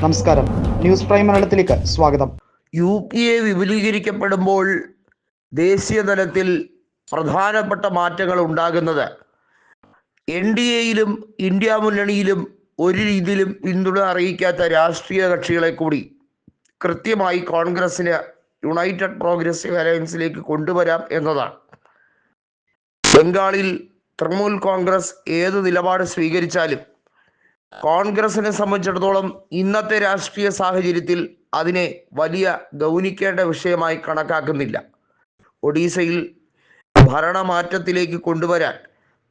നമസ്കാരം. News prime മലയാളത്തിലേക്ക് സ്വാഗതം. യു പി എ വിപുലീകരിക്കപ്പെടുമ്പോൾ ദേശീയ തലത്തിൽ പ്രധാനപ്പെട്ട മാറ്റങ്ങൾ ഉണ്ടാകുന്നത് എൻ ഡി എയിലും ഇന്ത്യ മുന്നണിയിലും ഒരു രീതിയിലും പിന്തുണ അറിയിക്കാത്ത രാഷ്ട്രീയ കക്ഷികളെ കൂടി കൃത്യമായി കോൺഗ്രസിന് യുണൈറ്റഡ് പ്രോഗ്രസീവ് അലയൻസിലേക്ക് കൊണ്ടുവരാം എന്നതാണ്. ബംഗാളിൽ തൃണമൂൽ കോൺഗ്രസ് ഏത് നിലപാട് സ്വീകരിച്ചാലും കോൺഗ്രസിനെ സംബന്ധിച്ചിടത്തോളം ഇന്നത്തെ രാഷ്ട്രീയ സാഹചര്യത്തിൽ അതിനെ വലിയ ഗൗനിക്കേണ്ട വിഷയമായി കണക്കാക്കുന്നില്ല. ഒഡീസയിൽ ഭരണമാറ്റത്തിലേക്ക് കൊണ്ടുവരാൻ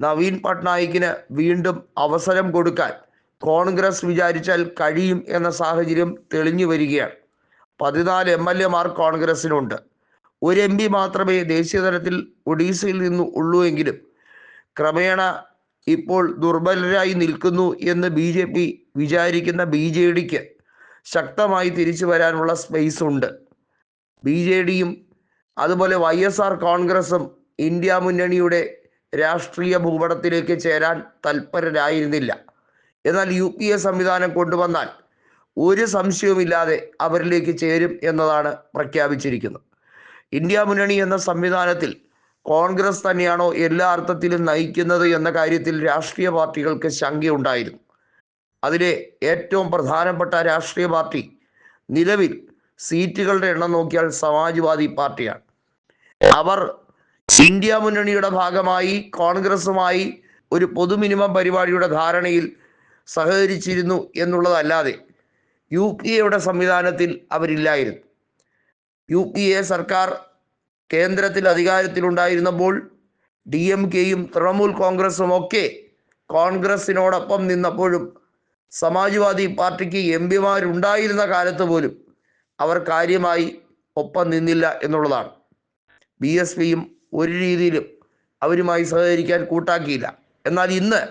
നവീൻ പട്നായിക്കിന് വീണ്ടും അവസരം കൊടുക്കാൻ കോൺഗ്രസ് വിചാരിച്ചാൽ കഴിയും എന്ന സാഹചര്യം തെളിഞ്ഞു വരികയാണ്. പതിനാല് എം എൽ എമാർ കോൺഗ്രസിനുണ്ട്. ഒരു എം പി മാത്രമേ ദേശീയ തലത്തിൽ ഒഡീസയിൽ നിന്ന് ഉള്ളൂ എങ്കിലും ക്രമേണ ഇപ്പോൾ ദുർബലരായി നിൽക്കുന്നു എന്ന് ബി ജെ പി വിചാരിക്കുന്ന ബി ജെ ഡിക്ക് ശക്തമായി തിരിച്ചു വരാനുള്ള സ്പേസ് ഉണ്ട്. ബി ജെ ഡിയും അതുപോലെ വൈ എസ് ആർ കോൺഗ്രസും ഇന്ത്യ മുന്നണിയുടെ രാഷ്ട്രീയ ഭൂപടത്തിലേക്ക് ചേരാൻ തൽപരരായിരുന്നില്ല. എന്നാൽ യു പി എ സംവിധാനം കൊണ്ടുവന്നാൽ ഒരു സംശയവുമില്ലാതെ അവരിലേക്ക് ചേരും എന്നതാണ് പ്രഖ്യാപിച്ചിരിക്കുന്നത്. ഇന്ത്യ മുന്നണി എന്ന സംവിധാനത്തിൽ കോൺഗ്രസ് തന്നെയാണോ എല്ലാ അർത്ഥത്തിലും നയിക്കുന്നത് എന്ന കാര്യത്തിൽ രാഷ്ട്രീയ പാർട്ടികൾക്ക് ശങ്കയുണ്ടായിരുന്നു. അതിലെ ഏറ്റവും പ്രധാനപ്പെട്ട രാഷ്ട്രീയ പാർട്ടി നിലവിൽ സീറ്റുകളുടെ എണ്ണം നോക്കിയാൽ സമാജ്വാദി പാർട്ടിയാണ്. അവർ ഇന്ത്യ മുന്നണിയുടെ ഭാഗമായി കോൺഗ്രസുമായി ഒരു പൊതു മിനിമം പരിപാടിയുടെ ധാരണയിൽ സഹകരിച്ചിരുന്നു എന്നുള്ളതല്ലാതെ യു പി എയുടെ സംവിധാനത്തിൽ അവരില്ലായിരുന്നു. യു പി എ സർക്കാർ കേന്ദ്രത്തിൽ അധികാരത്തിലുണ്ടായിരുന്നപ്പോൾ ഡി എം കെയും തൃണമൂൽ കോൺഗ്രസും ഒക്കെ കോൺഗ്രസിനോടൊപ്പം നിന്നപ്പോഴും സമാജ്വാദി പാർട്ടിക്ക് എം പിമാരുണ്ടായിരുന്ന കാലത്ത് പോലും അവർ കാര്യമായി ഒപ്പം നിന്നില്ല എന്നുള്ളതാണ്. ബി എസ് പിയും ഒരു രീതിയിലും അവരുമായി സഹകരിക്കാൻ കൂട്ടാക്കിയില്ല. എന്നാൽ ഇന്ന്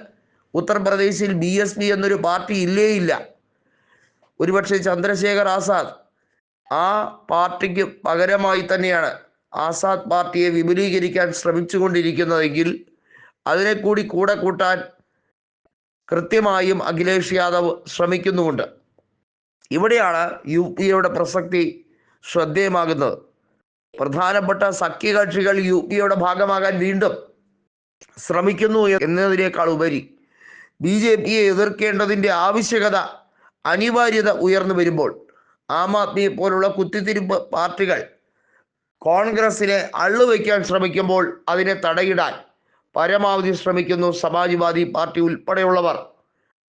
ഉത്തർപ്രദേശിൽ ബി എസ് പി എന്നൊരു പാർട്ടി ഇല്ലേ ഇല്ല ഒരുപക്ഷെ ചന്ദ്രശേഖർ ആസാദ് ആ പാർട്ടിക്ക് പകരമായി തന്നെയാണ് ആസാദ് പാർട്ടിയെ വിപുലീകരിക്കാൻ ശ്രമിച്ചുകൊണ്ടിരിക്കുന്നതെങ്കിൽ അതിനെ കൂടി കൂടെ കൂട്ടാൻ കൃത്യമായും അഖിലേഷ് യാദവ് ശ്രമിക്കുന്നുമുണ്ട്. ഇവിടെയാണ് യു പി എയുടെ പ്രസക്തി ശ്രദ്ധേയമാകുന്നത്. പ്രധാനപ്പെട്ട സഖ്യകക്ഷികൾ യു പി എയുടെ ഭാഗമാകാൻ വീണ്ടും ശ്രമിക്കുന്നു എന്നതിനേക്കാൾ ഉപരി ബി ജെ പിയെ എതിർക്കേണ്ടതിന്റെ ആവശ്യകത അനിവാര്യത ഉയർന്നു വരുമ്പോൾ ആം ആദ്മിയെ പോലുള്ള കുത്തിത്തിരിപ്പ് പാർട്ടികൾ കോൺഗ്രസിനെ അള്ളുവയ്ക്കാൻ ശ്രമിക്കുമ്പോൾ അതിനെ തടയിടാൻ പരമാവധി ശ്രമിക്കുന്നു സമാജ്വാദി പാർട്ടി ഉൾപ്പെടെയുള്ളവർ.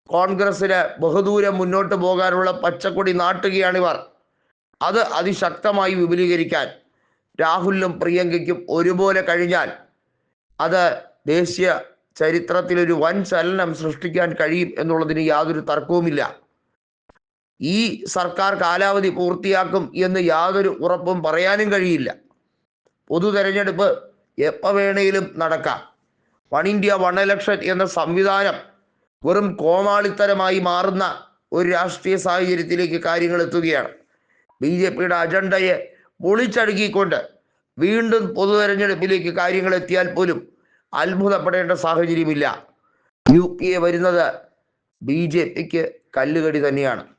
കോൺഗ്രസിന് ബഹുദൂരം മുന്നോട്ട് പോകാനുള്ള പച്ചക്കൊടി നാട്ടുകയാണിവർ. അത് അതിശക്തമായി വിപുലീകരിക്കാൻ രാഹുലിനും പ്രിയങ്കയ്ക്കും ഒരുപോലെ കഴിഞ്ഞാൽ അത് ദേശീയ ചരിത്രത്തിലൊരു വൻ ചലനം സൃഷ്ടിക്കാൻ കഴിയും എന്നുള്ളതിന് യാതൊരു തർക്കവുമില്ല. ഈ സർക്കാർ കാലാവധി പൂർത്തിയാക്കും എന്ന് യാതൊരു ഉറപ്പും പറയാനും കഴിയില്ല. പൊതു തെരഞ്ഞെടുപ്പ് എപ്പോൾ വേണേലും നടക്കാം. വൺ ഇന്ത്യ വൺ ഇലക്ഷൻ എന്ന സംവിധാനം വെറും കോമാളിത്തരമായി മാറുന്ന ഒരു രാഷ്ട്രീയ സാഹചര്യത്തിലേക്ക് കാര്യങ്ങൾ എത്തുകയാണ്. ബി ജെ പിയുടെ അജണ്ടയെ പൊളിച്ചടുക്കിക്കൊണ്ട് വീണ്ടും പൊതു തെരഞ്ഞെടുപ്പിലേക്ക് കാര്യങ്ങൾ എത്തിയാൽ പോലും അത്ഭുതപ്പെടേണ്ട സാഹചര്യമില്ല. യു പി എ വരുന്നത് ബി ജെ പിക്ക് കല്ലുകടി തന്നെയാണ്.